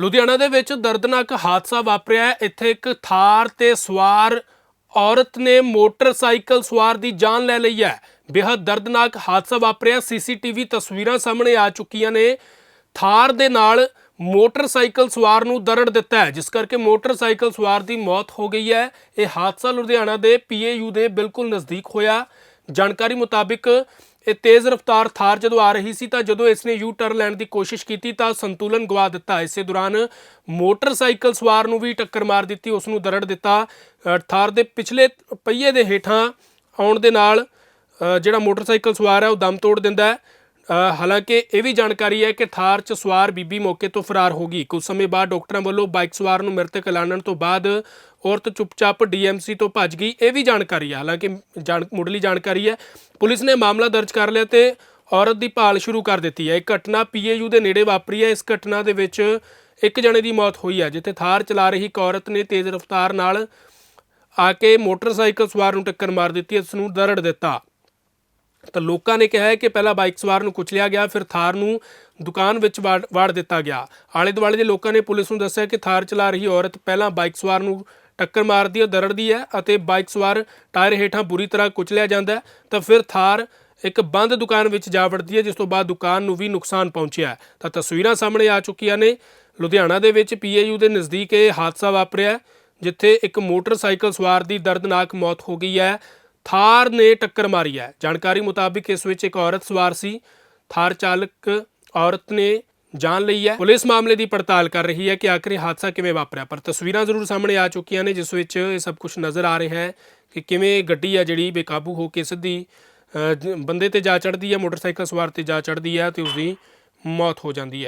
ਲੁਧਿਆਣਾ ਦੇ ਵਿੱਚ ਦਰਦਨਾਕ ਹਾਦਸਾ ਵਾਪਰਿਆ ਇੱਥੇ ਇੱਕ ਥਾਰ ਤੇ ਸਵਾਰ ਔਰਤ ਨੇ ਮੋਟਰਸਾਈਕਲ ਸਵਾਰ ਦੀ ਜਾਨ ਲੈ ਲਈ ਹੈ। ਬੇहद ਦਰਦਨਾਕ ਹਾਦਸਾ ਵਾਪਰਿਆ। ਸੀਸੀਟੀਵੀ ਤਸਵੀਰਾਂ ਸਾਹਮਣੇ ਆ ਚੁੱਕੀਆਂ ਨੇ। ਥਾਰ ਦੇ ਨਾਲ ਮੋਟਰਸਾਈਕਲ ਸਵਾਰ ਨੂੰ ਦਰੜ ਦਿੱਤਾ ਹੈ, ਜਿਸ ਕਰਕੇ ਮੋਟਰਸਾਈਕਲ ਸਵਾਰ ਦੀ ਮੌਤ ਹੋ ਗਈ ਹੈ। ਇਹ ਹਾਦਸਾ ਲੁਧਿਆਣਾ ਦੇ ਪੀਏਯੂ ਦੇ ਬਿਲਕੁਲ ਨਜ਼ਦੀਕ ਹੋਇਆ। ਜਾਣਕਾਰੀ ਮੁਤਾਬਿਕ ਇਹ ਤੇਜ਼ ਰਫ਼ਤਾਰ ਥਾਰ ਜਦੋਂ ਆ ਰਹੀ ਸੀ ਤਾਂ ਜਦੋਂ ਇਸ ਨੇ ਯੂ ਟਰਨ ਲੈਣ ਦੀ ਕੋਸ਼ਿਸ਼ ਕੀਤੀ ਤਾਂ ਸੰਤੁਲਨ ਗਵਾ ਦਿੱਤਾ। ਇਸੇ ਦੌਰਾਨ ਮੋਟਰਸਾਈਕਲ ਸਵਾਰ ਨੂੰ ਵੀ ਟੱਕਰ ਮਾਰ ਦਿੱਤੀ। ਉਸ ਨੂੰ ਦਰੜ ਦਿੱਤਾ। ਥਾਰ ਦੇ ਪਿਛਲੇ ਪਹੀਏ ਦੇ ਹੇਠਾਂ ਆਉਣ ਦੇ ਨਾਲ ਜਿਹੜਾ ਮੋਟਰਸਾਈਕਲ ਸਵਾਰ ਹੈ ਉਹ ਦਮ ਤੋੜ ਦਿੰਦਾ ਹੈ। ਹਾਲਾਂਕਿ ਇਹ ਵੀ ਜਾਣਕਾਰੀ ਹੈ ਕਿ ਥਾਰ 'ਚ ਸਵਾਰ ਬੀਬੀ ਮੌਕੇ ਤੋਂ ਫਰਾਰ ਹੋ ਗਈ। ਕੁਝ ਸਮੇਂ ਬਾਅਦ ਡਾਕਟਰਾਂ ਵੱਲੋਂ ਬਾਈਕ ਸਵਾਰ ਨੂੰ ਮ੍ਰਿਤਕ ਐਲਾਨਣ ਤੋਂ ਬਾਅਦ ਔਰਤ ਚੁੱਪਚਾਪ ਡੀਐਮਸੀ ਤੋਂ ਭੱਜ ਗਈ। ਇਹ ਵੀ ਜਾਣਕਾਰੀ ਹੈ। ਹਾਲਾਂਕਿ ਜਾਣ, ਮੁੱਢਲੀ ਜਾਣਕਾਰੀ ਹੈ। ਪੁਲਿਸ ਨੇ ਮਾਮਲਾ ਦਰਜ ਕਰ ਲਿਆ ਤੇ ਔਰਤ ਦੀ ਭਾਲ ਸ਼ੁਰੂ ਕਰ ਦਿੱਤੀ ਹੈ। ਇਹ ਘਟਨਾ ਪੀਏਯੂ ਦੇ ਨੇੜੇ ਵਾਪਰੀ ਹੈ। ਇਸ ਘਟਨਾ ਦੇ ਵਿੱਚ ਇੱਕ ਜਣੇ ਦੀ ਮੌਤ ਹੋਈ ਹੈ, ਜਿੱਥੇ ਥਾਰ ਚਲਾ ਰਹੀ ਇੱਕ ਔਰਤ ਨੇ ਤੇਜ਼ ਰਫ਼ਤਾਰ ਨਾਲ ਆ ਕੇ ਮੋਟਰਸਾਈਕਲ ਸਵਾਰ ਨੂੰ ਟੱਕਰ ਮਾਰ ਦਿੱਤੀ। ਇਸ ਨੂੰ ਦਰੜ ਦਿੱਤਾ। ਤਾਂ ਲੋਕਾਂ ਨੇ ਕਿਹਾ ਹੈ ਕਿ ਪਹਿਲਾਂ ਬਾਈਕ ਸਵਾਰ ਨੂੰ ਕੁਚਲਿਆ ਗਿਆ, ਫਿਰ ਥਾਰ ਨੂੰ ਦੁਕਾਨ ਵਿੱਚ ਵਾੜ ਵਾੜ ਦਿੱਤਾ ਗਿਆ। ਆਲੇ ਦੁਆਲੇ ਦੇ ਲੋਕਾਂ ਨੇ ਪੁਲਿਸ ਨੂੰ ਦੱਸਿਆ ਕਿ ਥਾਰ ਚਲਾ ਰਹੀ ਔਰਤ ਪਹਿਲਾਂ ਬਾਈਕ ਸਵਾਰ ਨੂੰ ਟੱਕਰ ਮਾਰਦੀ ਹੈ ਦਰੜਦੀ ਹੈ ਅਤੇ ਬਾਈਕ ਸਵਾਰ ਟਾਇਰ ਹੇਠਾਂ ਬੁਰੀ ਤਰ੍ਹਾਂ ਕੁਚਲਿਆ ਜਾਂਦਾ ਹੈ। ਤਾਂ ਫਿਰ ਥਾਰ ਇੱਕ ਬੰਦ ਦੁਕਾਨ ਵਿੱਚ ਜਾ ਵੜਦੀ ਹੈ, ਜਿਸ ਤੋਂ ਬਾਅਦ ਦੁਕਾਨ ਨੂੰ ਵੀ ਨੁਕਸਾਨ ਪਹੁੰਚਿਆ ਤਾਂ ਤਸਵੀਰਾਂ ਸਾਹਮਣੇ ਆ ਚੁੱਕੀਆਂ ਨੇ। ਲੁਧਿਆਣਾ ਦੇ ਵਿੱਚ ਪੀਏਯੂ ਦੇ ਨਜ਼ਦੀਕ ਇਹ ਹਾਦਸਾ ਵਾਪਰਿਆ ਜਿੱਥੇ ਇੱਕ ਮੋਟਰਸਾਈਕਲ ਸਵਾਰ ਦੀ ਦਰਦਨਾਕ ਮੌਤ ਹੋ ਗਈ ਹੈ। ਥਾਰ ਨੇ ਟੱਕਰ ਮਾਰੀ ਹੈ। ਜਾਣਕਾਰੀ ਮੁਤਾਬਿਕ ਇਸ ਵਿੱਚ ਇੱਕ ਔਰਤ ਸਵਾਰ ਸੀ। ਥਾਰ ਚਾਲਕ ਔਰਤ ਨੇ ਜਾਨ ਲਈ ਹੈ। ਪੁਲਿਸ ਮਾਮਲੇ ਦੀ ਪੜਤਾਲ ਕਰ ਰਹੀ ਹੈ ਕਿ ਆਖਰ ਹਾਦਸਾ ਕਿਵੇਂ ਵਾਪਰਿਆ ਪਰ ਤਸਵੀਰਾਂ ਜ਼ਰੂਰ ਸਾਹਮਣੇ ਆ ਚੁੱਕੀਆਂ ਨੇ ਜਿਸ ਵਿੱਚ ਇਹ ਸਭ ਕੁਝ ਨਜ਼ਰ ਆ ਰਿਹਾ ਹੈ ਕਿ ਕਿਵੇਂ ਗੱਡੀ ਆ ਜਿਹੜੀ ਬੇਕਾਬੂ ਹੋ ਕੇ ਸਿੱਧੀ ਅ, ਬੰਦੇ ਤੇ ਜਾ ਚੜਦੀ ਹੈ ਮੋਟਰਸਾਈਕਲ ਸਵਾਰ ਤੇ ਜਾ ਚੜਦੀ ਹੈ ਤੇ ਉਸ ਦੀ ਮੌਤ ਹੋ ਜਾਂਦੀ ਹੈ।